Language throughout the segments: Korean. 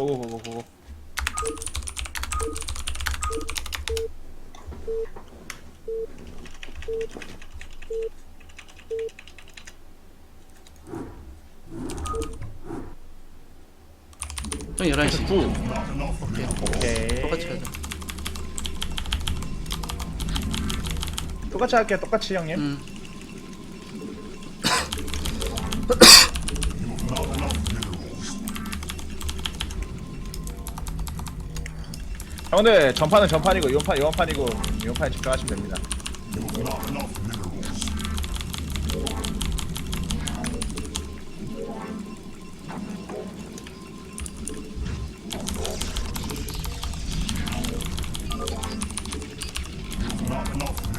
고고 고고 고고. 형 11시. 9 오케이. 똑같이 하자. 똑같이 할게요 똑같이 형님. 음 형들 전판은 전판이고 이번판 이번판이고 이번판에 집중하시면 됩니다.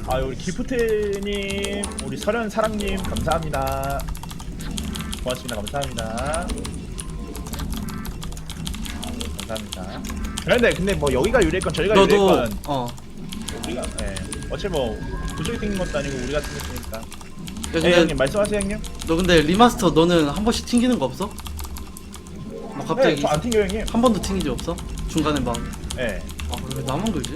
아 우리 기프트님 우리 설현 사랑님 감사합니다. 고맙습니다. 감사합니다 감사합니다 그런데 근데 뭐 여기가 유리할 건 저희가 유리할 너도 건어 우리가 예 어차피 뭐 그쪽이 생긴 것도 아니고 우리가 생겼으니까 야, 예 근데 형님 말씀하세요 형님 너 근데 리마스터 너는 한 번씩 튕기는 거 없어? 뭐 갑자기 네, 저안 튕겨 형님 한 번도 튕긴 적 없어? 중간에 막 예 아, 왜 나만 그러지?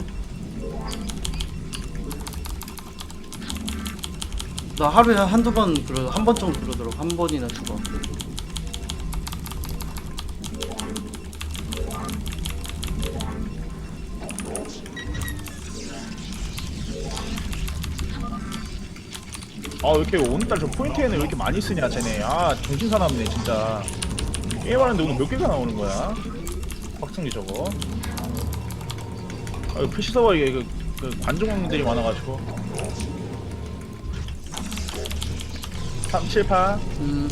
나 하루에 한두 번 그러 한 번 정도 그러더라고 한 번이나 두 번. 아 왜 이렇게 오늘따라 좀 포인트에는 왜 이렇게 많이 쓰냐 쟤네. 아 정신사납네 진짜. 게임하는데 오늘 몇 개가 나오는 거야? 확성기 저거. 아 이거 푸시 서버 이게 그, 그 관중들이 많아가지고. 3, 7, 8 음,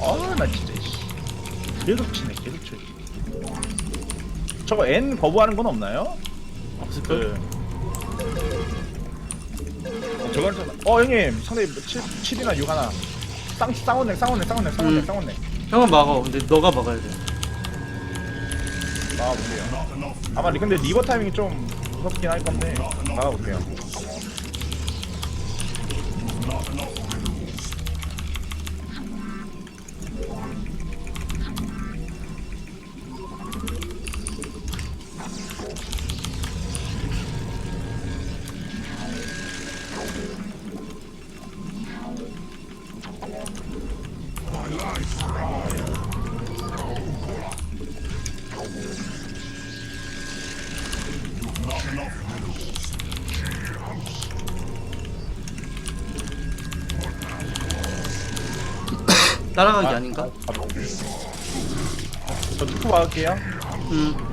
아 나 진짜 씨. 계속 치네 계속 쳐 저거 N 거부하는 건 없나요? 없을걸? 그 어, 좀- 어 형님 상대 7, 7이나 6 하나 쌍, 쌍원넥 쌍원넥 쌍원넥 쌍원넥 음. 쌍원넥 형은 막어. 근데 너가 막아야 돼. 나가볼게요 아마 리- 근데 리버 타이밍이 좀 무섭긴 할 건데 나가볼게요 따라가기 아, 닌가 가볼게요 저 투프 막을게요 음.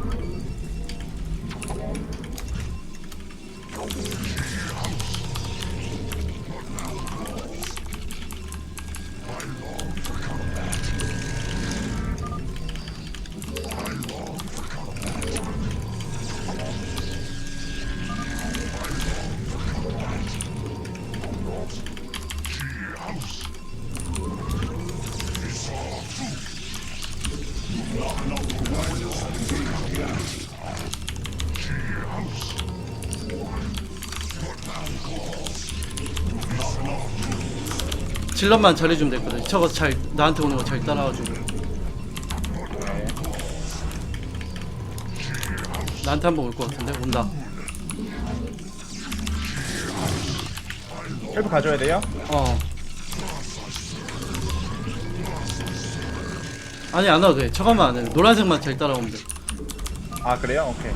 질럿만 잘해주면 되거든. 저거 잘 나한테 오는 거 잘 따라와주고. 나한테 한번 올 것 같은데 온다. 헬프 가져야 돼요? 어. 아니 안 와도 돼. 저거만 안 해. 노란색만 잘 따라오면 돼. 아 그래요? 오케이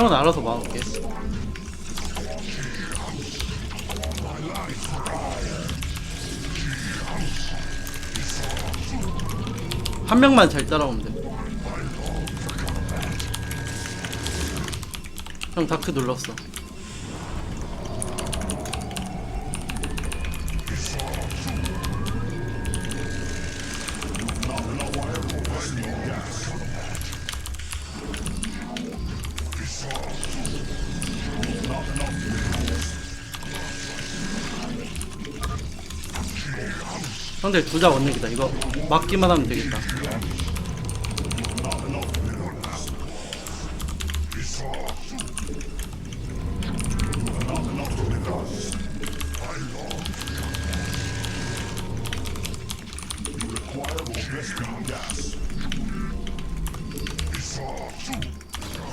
형은 알아서 막을게. 한 명만 잘 따라오면 돼. 형 다크 눌렀어. 상대 둘 다 원렉이다. 이거 막기만 하면 되겠다.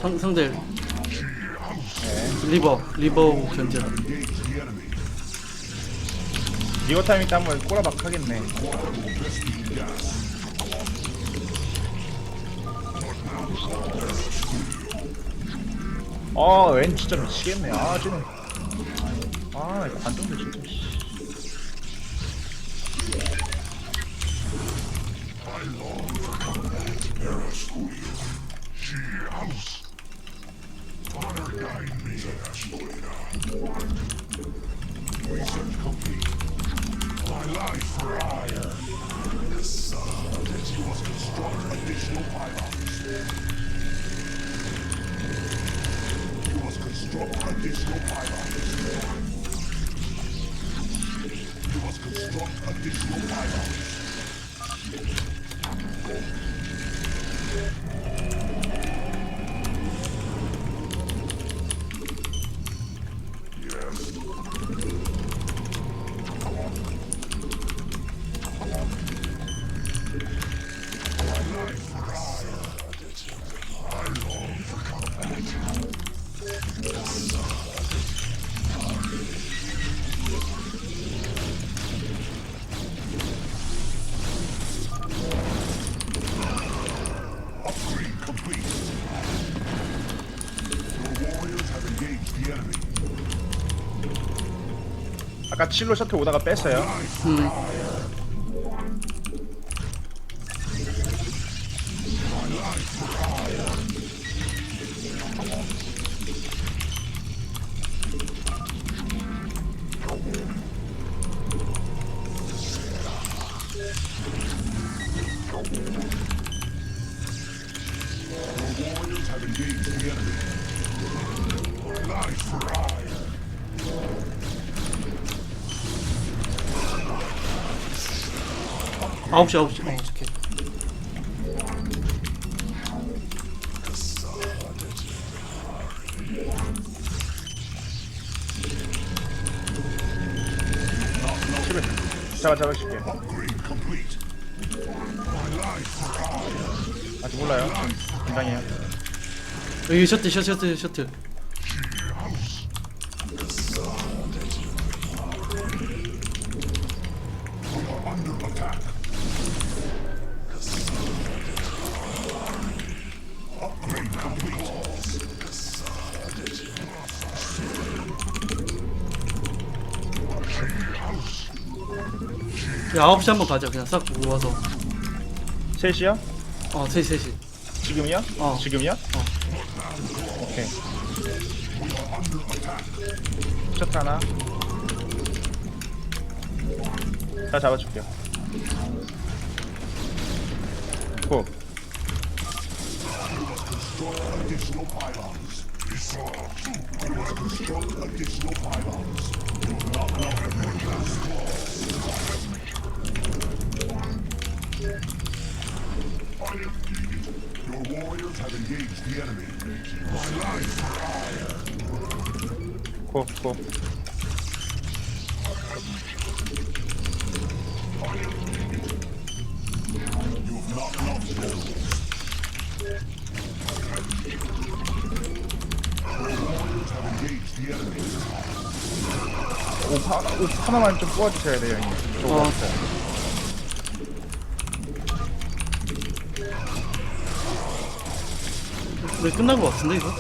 상, 상대 리버 리버 견제다 리어 타이밍 때 한번 꼬라박 하겠네. 아, 웬 진짜 미치겠네. 아, 쟤는. 아, 이거 반동들 진짜. my life for iron. The son of Lizzie was constructed additional five You must construct additional five You must construct additional five hours. 아까 칠로 셔틀 오다가 뺐어요. 음. 아홉 시 아홉 시. 어, 오케이. 칠을 잡아 잡아 줄게. 아직 몰라요. 좀 긴장해요. 여기 셔틀 셔틀 셔틀 셔틀. 야 아홉 시 한번 가자 그냥 싹 모아서. 셋이요? 어 셋이 셋이. 지금이요? 어. 지금이요? 오케이. 셔틀 하나. 다 잡아줄게요. 고. 고, 고. 옷, 하나, 옷 하나만 좀 뽑아주셔야 돼요, 형님. 저거 어. 왜 끝난 거 같은데 이거?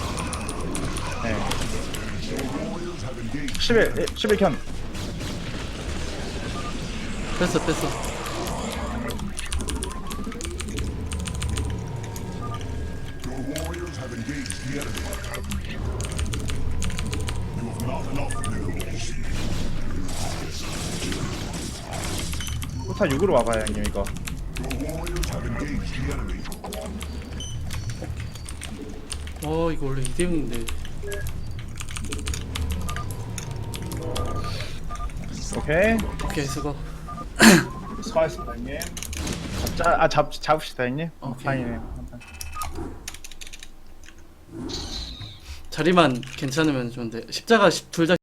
네. 11, 11 견. 뺐어 뺐어. 포타 6으로 와봐요, 형님, 이거. 어 이거 원래 2대 0인데. 오케이. 오케이 수고. 수고하셨습니다 형님 잡자 아 잡, 잡읍시다 형님 오케이. 다행이네 자리만 괜찮으면 좋은데 십자가 둘다